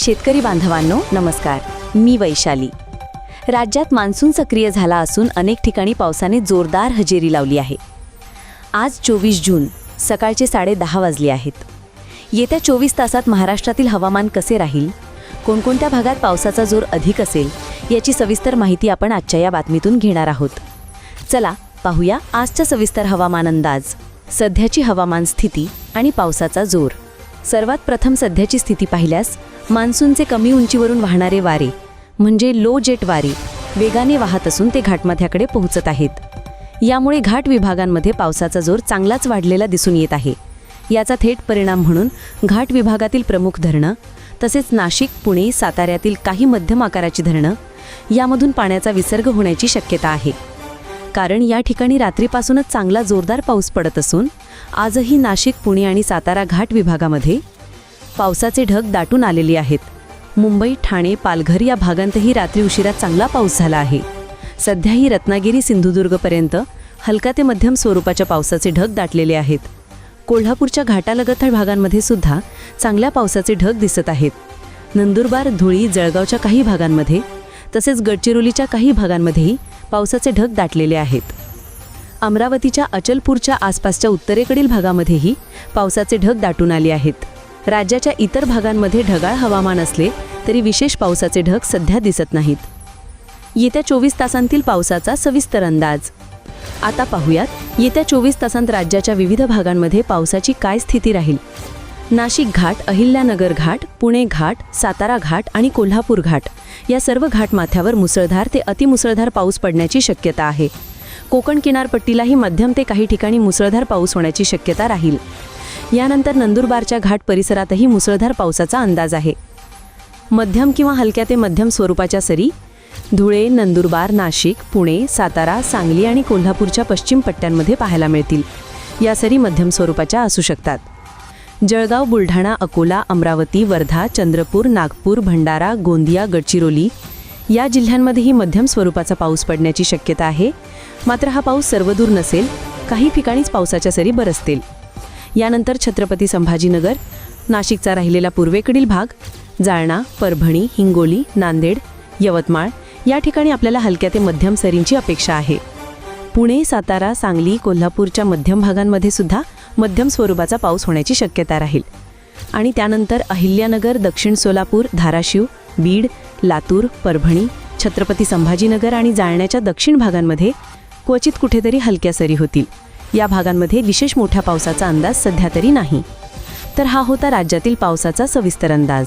शेतकरी बांधवांनो नमस्कार. मी वैशाली. राज्यात मान्सून सक्रिय झाला असून अनेक ठिकाणी पावसाने जोरदार हजेरी लावली आहे. आज चोवीस जून सकाळचे साडे दहा वाजले आहेत. येत्या चोवीस तासात महाराष्ट्रातील हवामान कसे राहील? कोणकोणत्या भागात पावसाचा जोर अधिक असेल? याची सविस्तर माहिती आपण आजच्या या बातमीतून घेणार आहोत. चला पाहूया आजचा सविस्तर हवामान अंदाज सध्याची हवामान स्थिती आणि पावसाचा जोर. सर्वात प्रथम सध्याची स्थिती पाहिल्यास मान्सूनचे कमी उंचीवरून वाहणारे वारे म्हणजे लो जेट वारे वेगाने वाहत असून ते घाटमाथ्याकडे पोहोचत आहेत. यामुळे घाट विभागांमध्ये पावसाचा जोर चांगलाच वाढलेला दिसून येत आहे. याचा थेट परिणाम म्हणून घाट विभागातील प्रमुख धरणं तसेच नाशिक पुणे साताऱ्यातील काही मध्यम आकाराची धरणं यामधून पाण्याचा विसर्ग होण्याची शक्यता आहे. कारण या ठिकाणी रात्रीपासूनच चांगला जोरदार पाऊस पडत असून आजही नाशिक पुणे आणि सातारा घाट विभागामध्ये पावसाचे ढग दाटून आलेले आहेत. मुंबई ठाणे पालघर या भागांतही रात्री उशिरा चांगला पाऊस झाला आहे. सध्याही रत्नागिरी सिंधुदुर्गपर्यंत हलका ते मध्यम स्वरूपाच्या पावसाचे ढग दाटलेले आहेत. कोल्हापूरच्या घाटालगत भागांमध्ये सुद्धा चांगल्या पावसाचे ढग दिसत आहेत. नंदुरबार धुळी जळगावच्या काही भागांमध्ये तसेच गडचिरोलीच्या काही भागांमध्येही पावसाचे ढग दाटलेले आहेत. अमरावतीच्या अचलपूरच्या आसपासच्या उत्तरेकडील भागामध्येही पावसाचे ढग दाटून आले आहेत. राज्याच्या इतर भागांमध्ये ढगाळ हवामान असले तरी विशेष पावसाचे ढग सध्या दिसत नाहीत. येत्या चोवीस तासांतील पावसाचा सविस्तर अंदाज. आता पाहूयात येत्या चोवीस तासांत राज्याच्या विविध भागांमध्ये पावसाची काय स्थिती राहील? नाशिक घाट अहिल्यानगर घाट पुणे घाट सातारा घाट आणि कोल्हापूर घाट. या सर्व घाटमाथ्यावर मुसळधार ते अतिमुसळधार पाऊस पडण्याची शक्यता आहे. कोकण किनारपट्टीलाही मध्यम ते काही ठिकाणी मुसळधार पाऊस होण्याची शक्यता राहील. यानंतर नंदुरबारच्या घाट परिसरातही मुसळधार पावसाचा अंदाज आहे. मध्यम किंवा हलक्या ते मध्यम स्वरूपाच्या सरी धुळे नंदुरबार नाशिक पुणे सातारा सांगली आणि कोल्हापूरच्या पश्चिम पट्ट्यांमध्ये पाहायला मिळतील. या सरी मध्यम स्वरूपाच्या असू शकतात. जळगाव बुलढाणा अकोला अमरावती वर्धा चंद्रपूर नागपूर भंडारा गोंदिया गडचिरोली या जिल्ह्यांमध्येही मध्यम स्वरूपाचा पाऊस पडण्याची शक्यता आहे. मात्र हा पाऊस सर्वदूर नसेल काही ठिकाणीच पावसाच्या सरी बरसतील. यानंतर छत्रपती संभाजीनगर नाशिकचा राहिलेला पूर्वेकडील भाग जालना परभणी हिंगोली नांदेड यवतमाळ या ठिकाणी आपल्याला हलक्या ते मध्यम सरींची अपेक्षा आहे. पुणे सातारा सांगली कोल्हापूरच्या मध्यम भागांमध्ये सुद्धा मध्यम स्वरूपाचा पाऊस होण्याची शक्यता राहील. आणि त्यानंतर अहिल्यानगर दक्षिण सोलापूर धाराशिव बीड लातूर परभणी छत्रपती संभाजीनगर आणि जाळण्याच्या दक्षिण भागांमध्ये क्वचित कुठेतरी हलक्या सरी होतील. या भागांमध्ये विशेष मोठ्या पावसाचा अंदाज सध्या तरी नाही. तर हा होता राज्यातील पावसाचा सविस्तर अंदाज.